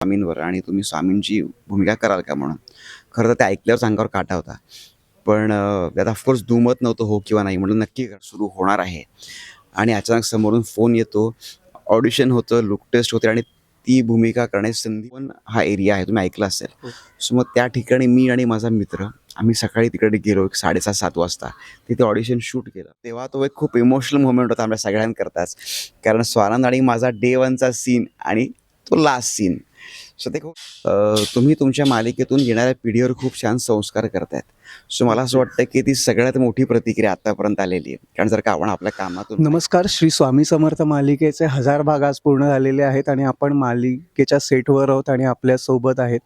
स्वामींवर आणि तुम्ही स्वामींची भूमिका कराल का म्हणून? खरं तर ते ऐकल्यावर अंगावर काटा होता. पण त्यात ऑफकोर्स दुमत नव्हतं हो किंवा नाही म्हणून नक्की सुरू होणार आहे. आणि अचानक समोरून फोन येतो. ऑडिशन होतं लुक टेस्ट होते आणि ती भूमिका करण्याची संधी पण हा एरिया आहे. तुम्ही ऐकला असेल. हो. सो मग त्या ठिकाणी मी आणि माझा मित्र आम्ही सकाळी तिकडे गेलो एक साडेसात सात वाजता. तिथे ऑडिशन शूट केलं. तेव्हा तो एक खूप इमोशनल मोमेंट होता आमच्या सगळ्यांकरताच. कारण स्वानंद आणि माझा डे वनचा सीन आणि तो लास्ट सीन सो अं, तुम्ही तुमच्या मालिकेतून येणाऱ्या पिढीवर खूप छान संस्कार करतायत. सो मला असं वाटतं की ती सगळ्यात मोठी प्रतिक्रिया आतापर्यंत आलेली आहे. कारण जर का आपण आपल्या कामातून नमस्कार श्री स्वामी समर्थ मालिकेचे हजार भाग आज पूर्ण झालेले आहेत आणि आपण मालिकेच्या सेटवर आहोत आणि आपल्यासोबत आहेत.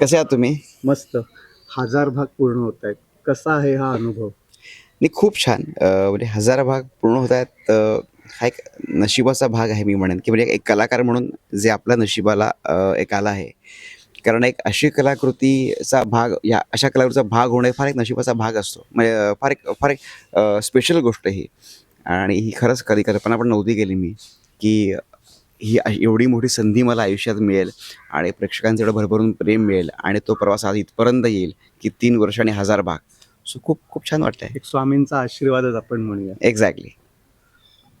कसे आहात तुम्ही? मस्त. हजार भाग पूर्ण होत आहेत. कसा आहे हा अनुभव? नाही खूप छान. म्हणजे हजार भाग पूर्ण होत आहेत. हा एक नशिबाचा भाग आहे मी म्हणेन. की म्हणजे एक कलाकार म्हणून जे आपल्या नशिबाला एक आला आहे. कारण एक अशी कलाकृतीचा भाग या अशा कलाकृतीचा भाग होणे फार एक नशिबाचा भाग असतो. म्हणजे फार एक फार एक स्पेशल गोष्ट ही. आणि ही खरंच कधी कल्पना पण नव्हती केली मी की ही एवढी मोठी संधी मला आयुष्यात मिळेल आणि प्रेक्षकांचं एवढं भरभरून प्रेम मिळेल आणि तो प्रवास आज इथपर्यंत येईल की तीन वर्ष आणि हजार भाग. सो खूप खूप छान वाटतंय. एक स्वामींचा आशीर्वादच आपण म्हणूया. एक्झॅक्टली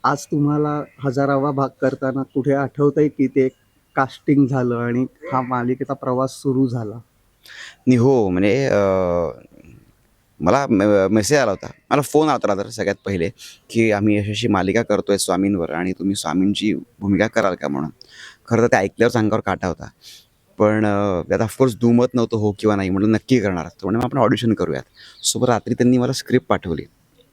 आज तुम्हाला हजारावा भाग करताना कुठे आठवतंय की ते कास्टिंग झालं आणि हा मालिकेचा प्रवास सुरू झाला? नि हो म्हणजे मला मेसेज आला होता. मला फोन आला होता तर सगळ्यात पहिले की आम्ही अशी अशी मालिका करतोय स्वामींवर आणि तुम्ही स्वामींची भूमिका कराल का म्हणून. खरं तर ते ऐकल्यावर अंगावर काटा होता. पण त्यात ऑफकोर्स दुमत नव्हतं हो किंवा नाही म्हणून नक्की करणार तर म्हणून मग आपण ऑडिशन करूयात. सोबत रात्री त्यांनी मला स्क्रिप्ट पाठवली.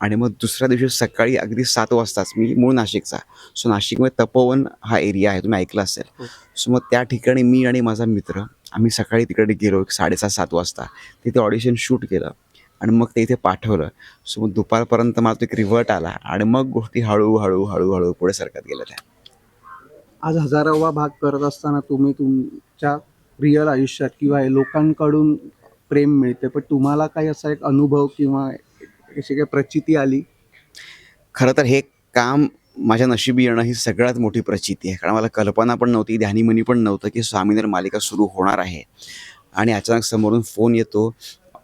आणि मग दुसऱ्या दिवशी सकाळी अगदी सात वाजताच मी मूळ नाशिकचा. सो नाशिकमध्ये तपोवन हा एरिया आहे तुम्ही ऐकला असेल. हो. सो मग त्या ठिकाणी मी आणि माझा मित्र आम्ही सकाळी तिकडे गेलो एक साडेसात सात वाजता. तिथे ऑडिशन शूट केलं आणि मग ते इथे पाठवलं. सो मग दुपारपर्यंत मला तो एक रिव्हर्ट आला आणि मग गोष्टी हळूहळू हळूहळू पुढे सरकत गेल्या त्या. आज हजारावा भाग करत असताना तुम्ही तुमच्या रिअल आयुष्यात किंवा लोकांकडून प्रेम मिळते पण तुम्हाला काही असा एक अनुभव किंवा अशी काही प्रचिती आली? खरं तर हे काम माझ्या नशिबी येणं ही सगळ्यात मोठी प्रचिती आहे. कारण मला कल्पना पण नव्हती ध्यानीमनी पण नव्हतं की स्वामींवर मालिका सुरू होणार आहे. आणि अचानक समोरून फोन येतो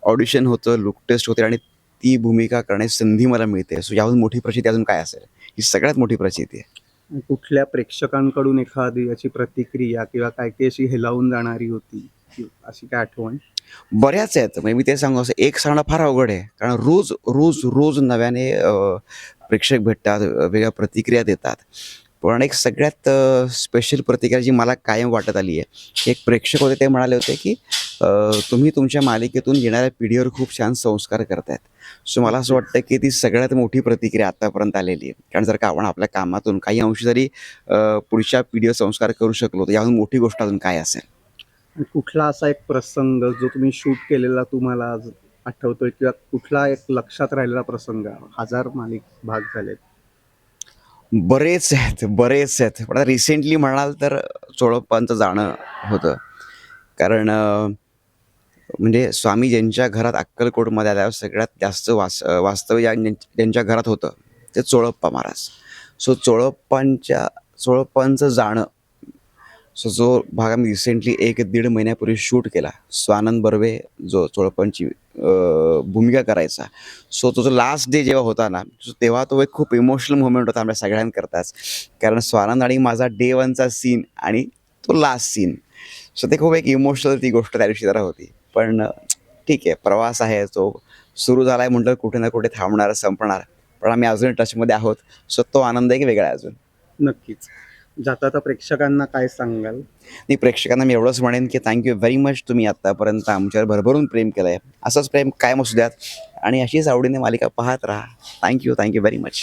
ऑडिशन होतं लुक टेस्ट होते आणि ती भूमिका करण्याची संधी मला मिळते. सो याहून मोठी प्रचिती अजून काय असेल? ही सगळ्यात मोठी प्रचिती आहे. कुठल्या प्रेक्षकांकडून एखादी याची प्रतिक्रिया किंवा काय काही अशी हेलावून जाणारी होती? अशी काय आठवण? बऱ्याच आहेत. म्हणजे मी ते सांगू असं एक सांगणं फार अवघड आहे. कारण रोज रोज रोज नव्याने प्रेक्षक भेटतात वेगळ्या प्रतिक्रिया देतात. पण एक सगळ्यात स्पेशल प्रतिक्रिया जी मला कायम वाटत आली आहे एक प्रेक्षक होते ते म्हणाले होते की तुम्ही तुमच्या मालिकेतून येणाऱ्या पिढीवर खूप छान संस्कार करतायत. सो मला असं वाटतं की ती सगळ्यात मोठी प्रतिक्रिया आतापर्यंत आलेली आहे. कारण जर का आपण आपल्या कामातून काही अंशी जरी पुढच्या पिढीवर संस्कार करू शकलो तर याहून मोठी गोष्ट अजून काय असेल? कुठला असा एक प्रसंग जो तुम्ही शूट केलेला तुम्हाला आज आठवतोय किंवा कुठला एक लक्षात राहिलेला प्रसंग? हजार मालिक भाग झालेत. बरेच आहेत बरेच आहेत. पण आता रिसेंटली म्हणाल तर चोळप्पांचं जाणं होतं. कारण म्हणजे स्वामी ज्यांच्या घरात अक्कलकोटमध्ये आल्यावर सगळ्यात जास्त वास वास्तव्य ज्या- ज्यांच्या घरात होतं ते चोळप्पा महाराज. सो चोळप्पांच्या चोळप्पांचं जाणं सो जो भाग आम्ही रिसेंटली एक दीड महिन्यापूर्वी शूट केला स्वानंद बर्वे जो चोळपणची भूमिका करायचा. सो तो जो लास्ट डे जेव्हा होता ना तेव्हा तो एक खूप इमोशनल मोमेंट होता आमच्या सगळ्यांकरताच. कारण स्वानंद आणि माझा डे वनचा सीन आणि तो लास्ट सीन सो ते खूप एक इमोशनल ती गोष्ट त्या दिवशी जरा होती. पण ठीक आहे प्रवास आहे तो. सुरू झाला आहे म्हटलं कुठे ना कुठे थांबणार संपणार. पण आम्ही अजून टचमध्ये आहोत. सो तो आनंद एक वेगळा आहे अजून. नक्कीच. जाता तर प्रेक्षकांना काय सांगाल? नाही प्रेक्षकांना मी एवढंच म्हणेन की थँक्यू व्हेरी मच तुम्ही आत्तापर्यंत आमच्यावर भरभरून प्रेम केलं आहे असंच प्रेम कायम असू द्यात. आणि अशीच आवडीने मालिका पाहत राहा. Thank you thank you very much